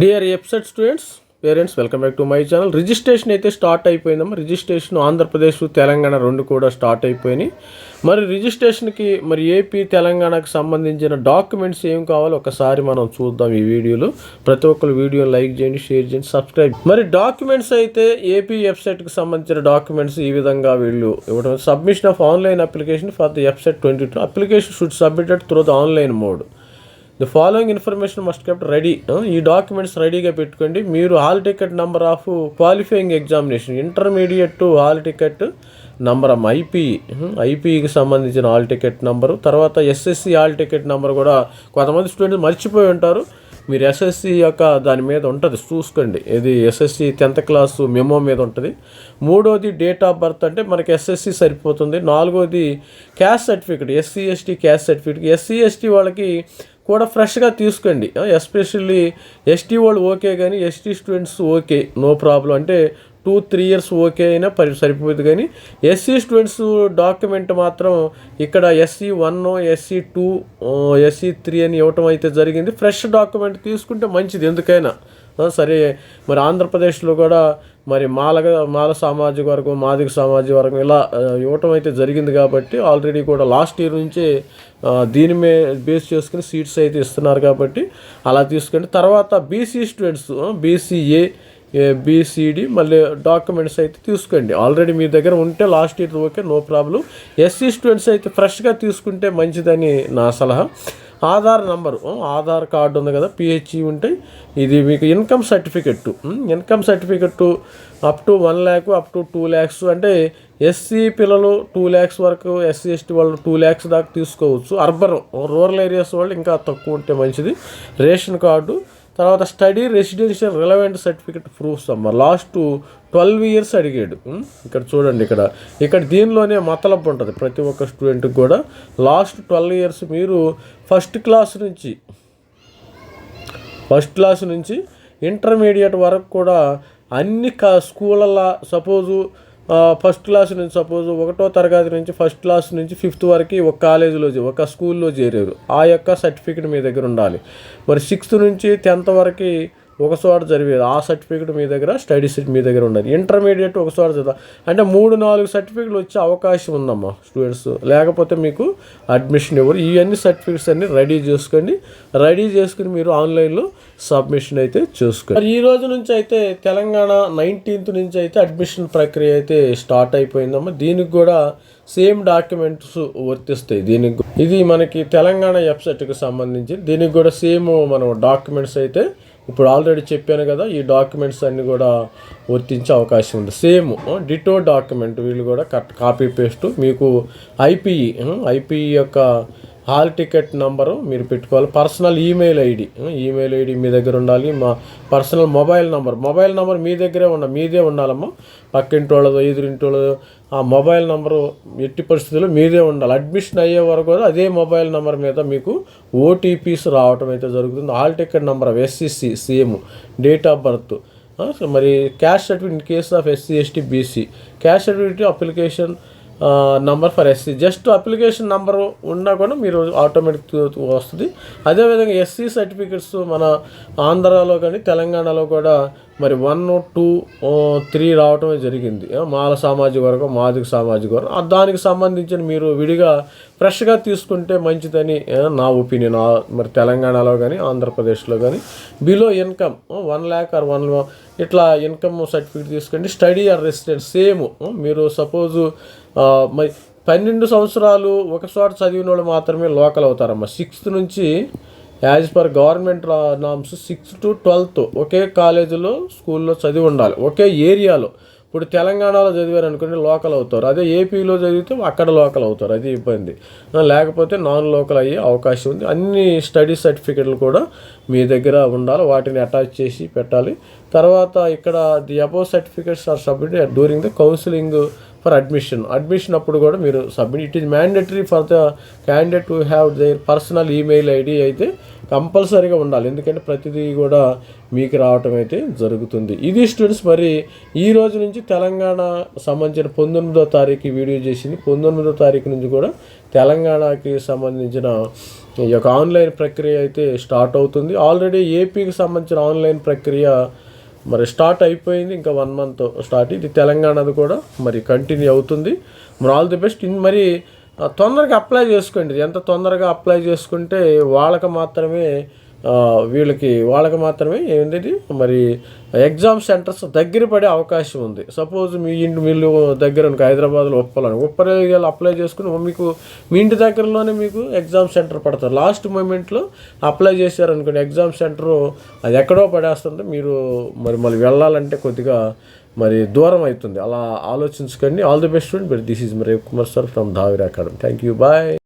Dear EAPCET students parents welcome back to my channel registration అయితే start అయిపోయిందమ్మా. Registration Andhra Pradesh Telangana రెండు కూడా స్టార్ట్ అయిపోయినాయి. మరి రిజిస్ట్రేషన్కి మరి ఏపీ తెలంగాణకు సంబంధించిన డాక్యుమెంట్స్ ఏం కావాలో ఒకసారి మనం చూద్దాం ఈ వీడియోలో. ప్రతి ఒక్కరు వీడియో లైక్ చేయండి షేర్ చేయండి సబ్స్క్రైబ్ మరి డాక్యుమెంట్స్ అయితే ఏపీ వెబ్సైట్కి సంబంధించిన డాక్యుమెంట్స్ ఈ విధంగా వీళ్ళు ఇవ్వడం submission of online application for the website twenty two application should submitted through the online mode the following information must kept ready ఈ డాక్యుమెంట్స్ రెడీగా పెట్టుకోండి. మీరు hall ticket number of qualifying examination intermediate to hall ticket number అమ్మ IP ఐపీకి సంబంధించిన hall ticket number తర్వాత SSC hall ticket number కూడా కొంతమంది స్టూడెంట్స్ మర్చిపోయి ఉంటారు. మీరు ఎస్ఎస్సి యొక్క దాని మీద ఉంటుంది చూసుకోండి. ఇది ఎస్ఎస్సి టెన్త్ క్లాసు మెమో మీద ఉంటుంది. మూడోది డేట్ ఆఫ్ బర్త్ అంటే మనకి ఎస్ఎస్సి సరిపోతుంది. నాలుగోది caste certificate SC ST caste certificate SC ST వాళ్ళకి కూడా ఫ్రెష్గా తీసుకోండి. ఎస్పెషల్లీ ఎస్టీ వాళ్ళు ఓకే కానీ ST students okay no problem. అంటే టూ త్రీ ఇయర్స్ ఓకే అయినా పరి సరిపోదు కానీ ఎస్సీ స్టూడెంట్స్ డాక్యుమెంట్ మాత్రం ఇక్కడ SC one SC two SC three అని ఇవ్వటం అయితే జరిగింది. ఫ్రెష్ డాక్యుమెంట్ తీసుకుంటే మంచిది. ఎందుకైనా సరే మరి ఆంధ్రప్రదేశ్లో కూడా మరి మాలగా మాల సామాజిక వర్గం మాదిక సామాజిక వర్గం ఇలా ఇవ్వటం అయితే జరిగింది కాబట్టి ఆల్రెడీ కూడా లాస్ట్ ఇయర్ నుంచి దీని మీద బేస్ చేసుకుని సీట్స్ అయితే ఇస్తున్నారు కాబట్టి అలా తీసుకుంటే తర్వాత బీసీ స్టూడెంట్స్ బీసీఏ బీసీడి మళ్ళీ డాక్యుమెంట్స్ అయితే తీసుకోండి. ఆల్రెడీ మీ దగ్గర ఉంటే last year okay no problem SC students అయితే ఫ్రెష్గా తీసుకుంటే మంచిదని నా సలహా. ఆధార్ నంబరు ఆధార్ కార్డు ఉంది కదా పిహెచ్ఈ ఉంటే ఇది మీకు income certificate income certificate up to one lakh up to two lakhs అంటే ఎస్సీ పిల్లలు టూ ల్యాక్స్ వరకు ఎస్సీ ఎస్టీ వాళ్ళు టూ ల్యాక్స్ దాకా తీసుకోవచ్చు. అర్బన్ రూరల్ ఏరియాస్ వాళ్ళు ఇంకా తక్కువ ఉంటే మంచిది. రేషన్ కార్డు తర్వాత study residential relevant certificate proofs అమ్మ లాస్ట్ ట్వెల్వ్ ఇయర్స్ అడిగాడు. ఇక్కడ చూడండి ఇక్కడ. ఇక్కడ దీనిలోనే మతలబ్ ఉంటుంది ప్రతి ఒక్క స్టూడెంట్కి కూడా. లాస్ట్ ట్వెల్వ్ ఇయర్స్ మీరు ఫస్ట్ క్లాస్ నుంచి ఫస్ట్ క్లాస్ నుంచి ఇంటర్మీడియట్ వరకు కూడా అన్ని కా స్కూళ్ళల్లో సపోజు ఫస్ట్ క్లాస్ నుంచి సపోజ్ ఒకటో తరగతి నుంచి ఫస్ట్ క్లాస్ నుంచి ఫిఫ్త్ వరకు ఒక కాలేజీలో ఒక స్కూల్లో చేరారు. ఆ యొక్క సర్టిఫికెట్ మీ దగ్గర ఉండాలి. మరి సిక్స్త్ నుంచి టెన్త్ వరకు ఒక చోట జరిగేది. ఆ సర్టిఫికెట్ మీ దగ్గర స్టడీ సీట్ మీ దగ్గర ఉండాలి. ఇంటర్మీడియట్ ఒక చోట చదువు. అంటే మూడు నాలుగు సర్టిఫికెట్లు వచ్చే అవకాశం ఉందమ్మా స్టూడెంట్స్. లేకపోతే మీకు అడ్మిషన్ ఇవ్వరు. ఇవన్నీ సర్టిఫికెట్స్ అన్ని రెడీ చేసుకోండి. రెడీ చేసుకుని మీరు ఆన్లైన్లో సబ్మిషన్ అయితే చూసుకోండి. ఈ రోజు నుంచి అయితే తెలంగాణ నైన్టీన్త్ నుంచి అయితే అడ్మిషన్ ప్రక్రియ అయితే స్టార్ట్ అయిపోయిందమ్మా. దీనికి కూడా సేమ్ డాక్యుమెంట్స్ వర్తిస్తాయి. దీనికి ఇది మనకి తెలంగాణ వెబ్సైట్కి సంబంధించి దీనికి కూడా సేమ్ మనం డాక్యుమెంట్స్ అయితే ఇప్పుడు ఆల్రెడీ చెప్పాను కదా ఈ డాక్యుమెంట్స్ అన్నీ కూడా వర్తించే అవకాశం ఉంది. సేమ్ డిటో డాక్యుమెంట్ వీళ్ళు కూడా కట్ కాపీ పేస్ట్ మీకు ఐపీఈ ఐపీఈ యొక్క హాల్ టికెట్ నంబరు మీరు పెట్టుకోవాలి. Personal email ID. Email ID మీ దగ్గర ఉండాలి. మా personal mobile number. Mobile number మీ దగ్గరే ఉండాలి మీదే ఉండాలమ్మా. పక్కింటి వాళ్ళదో ఎదురింటి వాళ్ళదో ఆ మొబైల్ నంబరు ఎట్టి పరిస్థితుల్లో మీదే ఉండాలి. అడ్మిషన్ అయ్యే వరకు కూడా అదే మొబైల్ నెంబర్ మీద మీకు ఓటీపీస్ రావటం అయితే జరుగుతుంది. Hall ticket number SSC same. Date of birth. మరి caste certificate in case of SC ST BC. Caste certificate application number for SC just application number ఉన్నా కూడా మీరు ఆటోమేటిక్ వస్తుంది. అదేవిధంగా ఎస్సీ సర్టిఫికెట్స్ మన ఆంధ్రాలో కానీ తెలంగాణలో కూడా మరి వన్ టూ త్రీ రావటమే జరిగింది. మాల సామాజిక వర్గం మాదిక సామాజిక వర్గం. దానికి సంబంధించిన మీరు విడిగా ఫ్రెష్గా తీసుకుంటే మంచిదని నా ఒపీనియన్. మరి తెలంగాణలో కానీ ఆంధ్రప్రదేశ్లో కానీ below income one lakh or one ఇట్లా ఇన్కమ్ సర్టిఫికేట్ తీసుకోండి స్టడీ ఆర్ రెసిడెంట్ సేమ్ మీరు సపోజు మరి పన్నెండు సంవత్సరాలు ఒక చోట చదివిన వాళ్ళు మాత్రమే లోకల్ అవుతారమ్మా. సిక్స్త్ నుంచి as per government norms sixth to twelfth ఒకే కాలేజీలో స్కూల్లో చదివి ఉండాలి. ఒకే ఏరియాలో. ఇప్పుడు తెలంగాణలో చదివారు అనుకుంటే లోకల్ అవుతారు. అదే ఏపీలో చదివితే అక్కడ లోకల్ అవుతారు. అది ఇబ్బంది. లేకపోతే నాన్ లోకల్ అయ్యే అవకాశం ఉంది. అన్ని స్టడీ సర్టిఫికెట్లు కూడా మీ దగ్గర ఉండాలి. వాటిని అటాచ్ చేసి పెట్టాలి. తర్వాత ఇక్కడ the above certificates are submit during the counselling for admission. Admission అప్పుడు కూడా మీరు submit. It is mandatory for the candidate to have their personal email ID అయితే కంపల్సరీగా ఉండాలి. ఎందుకంటే ప్రతిదీ కూడా మీకు రావటం అయితే జరుగుతుంది. ఇది స్టూడెంట్స్ మరి ఈ రోజు నుంచి తెలంగాణ సంబంధించిన పంతొమ్మిదో తారీఖు వీడియో చేసింది. పంతొమ్మిదో తారీఖు నుంచి కూడా తెలంగాణకి సంబంధించిన ఈ యొక్క ఆన్లైన్ ప్రక్రియ అయితే స్టార్ట్ అవుతుంది. ఆల్రెడీ ఏపీకి సంబంధించిన ఆన్లైన్ ప్రక్రియ మరి స్టార్ట్ అయిపోయింది ఇంకా వన్ మంత్ స్టార్ట్. ఇది తెలంగాణది కూడా మరి కంటిన్యూ అవుతుంది. మరి ఆల్ ది బెస్ట్ ఇన్ మరి తొందరగా అప్లై చేసుకోండి. ఎంత తొందరగా అప్లై చేసుకుంటే వాళ్ళకి మాత్రమే వీళ్ళకి వాళ్ళకి మాత్రమే ఏంటిది? మరి ఎగ్జామ్ సెంటర్స్ దగ్గర పడే అవకాశం ఉంది. సపోజ్ మీ ఇంటి వీళ్ళు దగ్గర హైదరాబాద్లో ఉప్పలని ఉప్పరేళ్ళు అప్లై చేసుకుని మీకు మీ ఇంటి దగ్గరలోనే మీకు ఎగ్జామ్ సెంటర్ పడతారు. లాస్ట్ మూమెంట్లో అప్లై చేశారనుకోండి ఎగ్జామ్ సెంటర్ అది ఎక్కడో పడేస్తుంది. మీరు మరి మళ్ళీ వెళ్ళాలంటే కొద్దిగా మరి దూరం అవుతుంది. అలా ఆలోచించుకోండి. All the best but this is మరి Kumar sir from Dhavir Academy thank you bye